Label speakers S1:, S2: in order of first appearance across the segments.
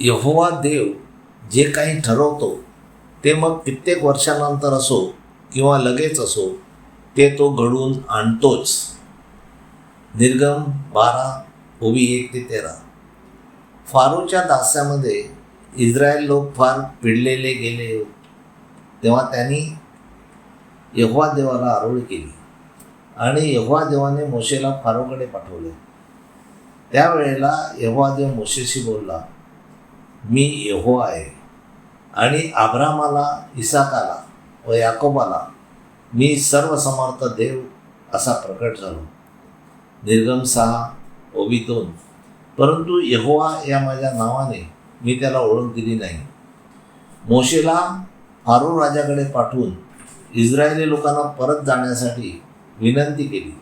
S1: यहोवा देव जे काही ठरवतो ते मग कित्येक वर्षानंतर असो किंवा लगेच असो ते तो घडवून आणतोच. निर्गम बारा ओवी एक ते तेरा. फारूच्या दास्यामध्ये इस्रायल लोक फार पिडलेले गेले. तेव्हा त्यांनी यहोवा देवाला आरोळ केली आणि यहोवा देवाने मोशेला फारोकडे पाठवले. त्यावेळेला यहोवा देव मोशेशी बोलला मी यहोवा आहे. आणि आब्रामाला इसाकाला व याकोबाला मी सर्वसमर्थ देव असा प्रकट झालो. निर्गम सहा ओवी दोन. परंतु यहोवा या माझ्या नावाने मी त्याला ओळख दिली नाही. मोशेला फारू राजाकडे पाठवून इस्रायली लोकांना परत जाण्यासाठी विनंती केली.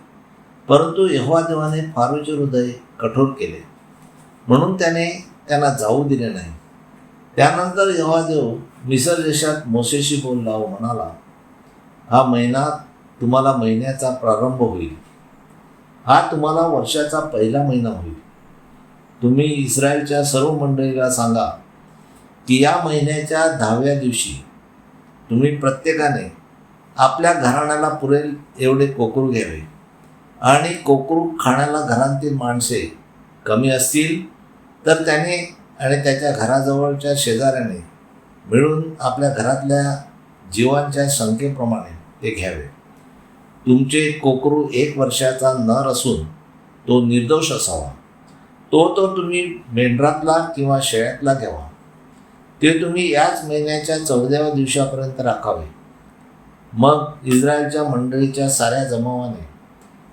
S1: परंतु यहोवा देवाने फारूचे हृदय कठोर केले. म्हणून त्याने त्यांना जाऊ दिले नाही. त्यानंतर जेव्हा देव मिसर देशात मोशेशी बोलला व म्हणाला हा महिना तुम्हाला महिन्याचा प्रारंभ होईल. हा तुम्हाला वर्षाचा पहिला महिना होईल. तुम्ही इस्रायलच्या सर्व मंडळीला सांगा की या महिन्याच्या दहाव्या दिवशी तुम्ही प्रत्येकाने आपल्या घराण्याला पुरेल एवढे कोकरू घ्यावे. आणि कोकरू खाण्याला घरातील माणसे कमी असतील तर त्याने आणि त्याच्या घराजवळच्या शेजाऱ्याने मिळून आपल्या घरातल्या जीवांच्या संख्येप्रमाणे ते घ्यावे. तुमचे कोकरू एक वर्षाचा नर असून तो निर्दोष असावा. तो तो तुम्ही मेंढरातला किंवा शेळ्यातला घ्यावा. ते तुम्ही याच महिन्याच्या चौदाव्या दिवसापर्यंत राखावे. मग इस्रायलच्या मंडळीच्या साऱ्या जमावाने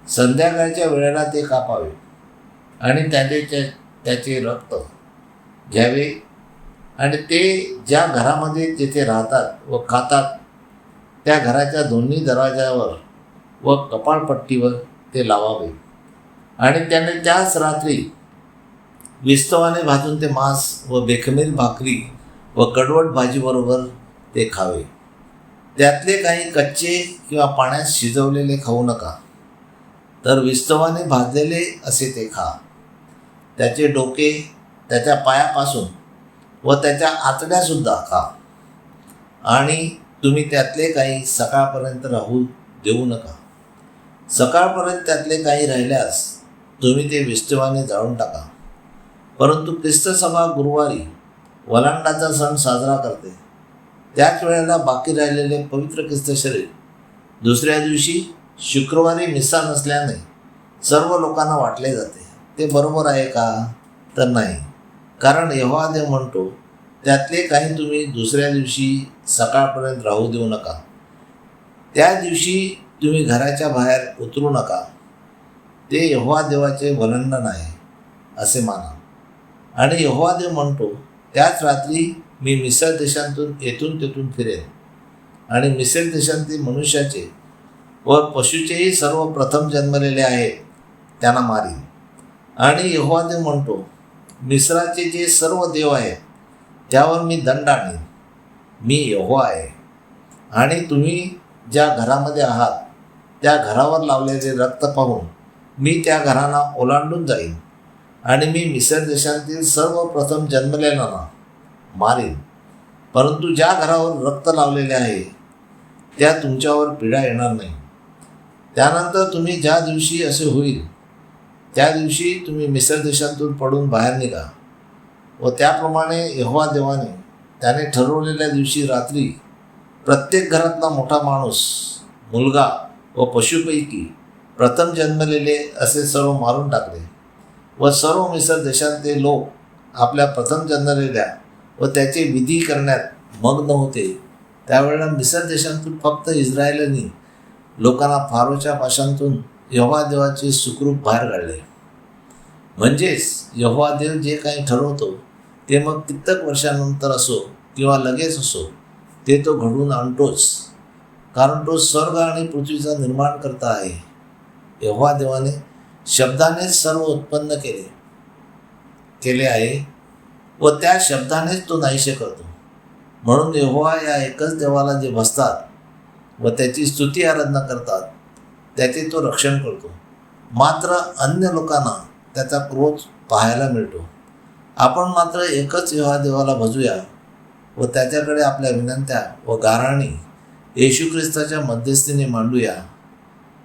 S1: संध्याकाळच्या वेळेला ते कापावे आणि त्याचे त्या- त्याचे रक्त घ्यावे. आणि ते ज्या घरामध्ये जेथे राहतात व खातात त्या घराच्या दोन्ही दरवाजावर व कपाळपट्टीवर ते लावावे. आणि त्याने त्याच रात्री विस्तवाने भाजून ते मांस व बेखमीर भाकरी व कडवट भाजीबरोबर ते खावे. त्यातले काही कच्चे किंवा पाण्यात शिजवलेले खाऊ नका. तर विस्तवाने भाजलेले असे ते खा. त्याचे डोके त्याच्या पायापासून व त्याच्या आतड्यासुद्धा खा. आणि तुम्ही त्यातले काही सकाळपर्यंत राहू देऊ नका. सकाळपर्यंत त्यातले काही राहिल्यास तुम्ही ते विस्तवाने जाळून टाका. परंतु ख्रिस्त सभा गुरुवारी वलांडाचा सण साजरा करते. त्याच वेळेला बाकी राहिलेले पवित्र ख्रिस्त शरीर दुसऱ्या दिवशी शुक्रवारी मिसा नसल्याने सर्व लोकांना वाटले जाते. ते बरोबर आहे का? तर नाही. कारण यहोवा देव म्हणतो त्यातले काही तुम्ही दुसऱ्या दिवशी सकाळपर्यंत राहू देऊ नका. त्या दिवशी तुम्ही घराच्या बाहेर उतरू नका. ते यहोवा देवाचे वलंडन आहे असे माना. आणि यहोवा देव म्हणतो त्याच रात्री मी मिसर देशांतून येथून तेथून फिरेन. आणि मिसर देशांतील मनुष्याचे व पशूचेही सर्व प्रथम जन्मलेले आहेत त्यांना मारीन. आणि यहोवा म्हणतो मिस्राचे जे सर्व देव आहेत त्यावर मी दंड आणीन. मी यहोवा आहे. आणि तुम्ही ज्या घरामध्ये आहात त्या घरावर लावलेले रक्त पाहून मी त्या घरांना ओलांडून जाईन. आणि मी मिसर देशातील सर्व प्रथम जन्मलेल्यांना मारेन. परंतु ज्या घरावर रक्त लावलेले आहे त्या तुमच्यावर पीडा येणार नाही. त्यानंतर तुम्ही ज्या दिवशी असे होईल त्या दिवशी तुम्ही मिसर देशातून पडून बाहेर निघा व त्याप्रमाणे यहोवा देवाने त्याने ठरवलेल्या दिवशी रात्री प्रत्येक घरातला मोठा माणूस मुलगा व पशुपैकी प्रथम जन्मलेले असे सर्व मारून टाकले व सर्व मिसर देशातले लोक आपल्या प्रथम जन्मलेल्या व त्याचे विधी करण्यात मग्न होते. त्यावेळेला मिसर देशातून फक्त इस्रायलनी लोकांना फारोच्या पाशांतून यहोवा देवाचे सुखरूप बाहेर काढले. म्हणजेच यहोवा देव जे काही ठरवतो ते मग कित्येक वर्षानंतर असो किंवा लगेच असो ते तो घडवून आणतोच. कारण तो स्वर्ग आणि पृथ्वीचा निर्माण करता आहे. यहोवा देवाने शब्दानेच सर्व उत्पन्न केले केले आहे व त्या शब्दानेच तो नाहीशे करतो. म्हणून यहोवा या एकच देवाला जे बसतात व त्याची स्तुती आराधना करतात त्याचे तो रक्षण करतो. मात्र अन्य लोकांना त्याचा क्रोध पाहायला मिळतो. आपण मात्र एकच यहोवा देवाला भजूया व त्याच्याकडे आपल्या विनंत्या व गाराणी येशू ख्रिस्ताच्या मध्यस्थीने मांडूया.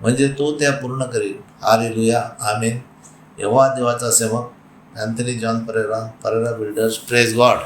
S1: म्हणजे तो त्या पूर्ण करील. हालेलुया. आमेन. यहोवा देवाचा सेवक Anthony John Pereira Pereira builders press God